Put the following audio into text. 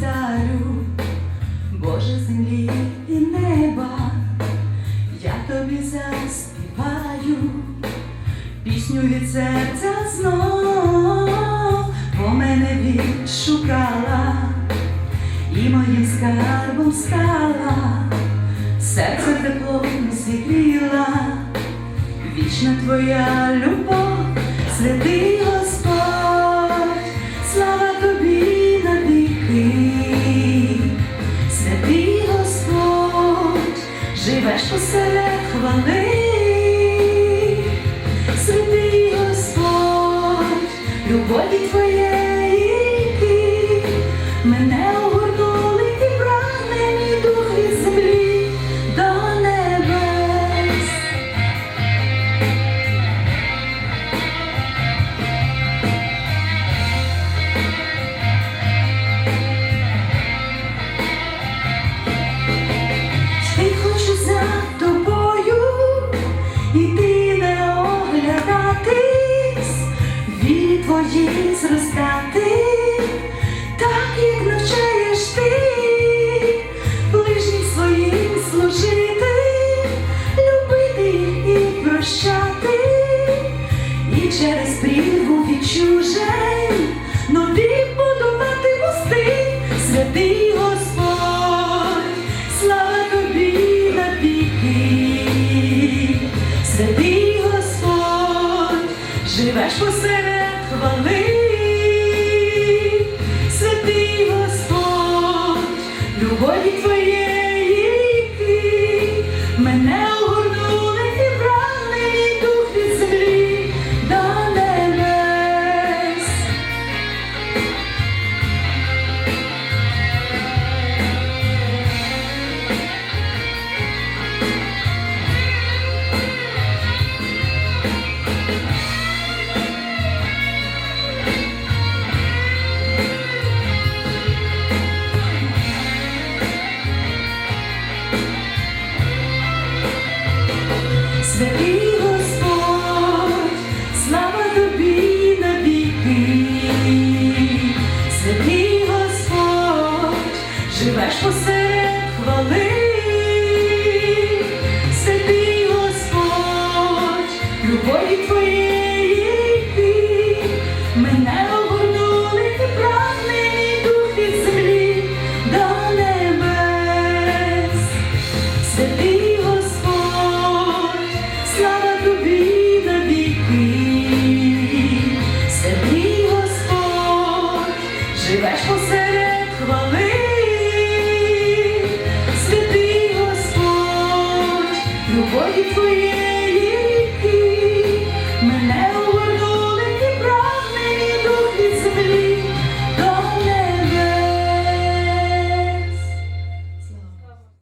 царю, Боже землі і неба, я тобі заспіваю пісню від серця знов, бо мене відшукала і моїм скарбом стала, серце теплом зігріла, вічна твоя любов, зростати, так як навчаєш ти, ближнім своїм служити, любити і прощати, і через прірву відчужень нові будувати мости, святий Святий хвали, святий Господь, любові твоєї.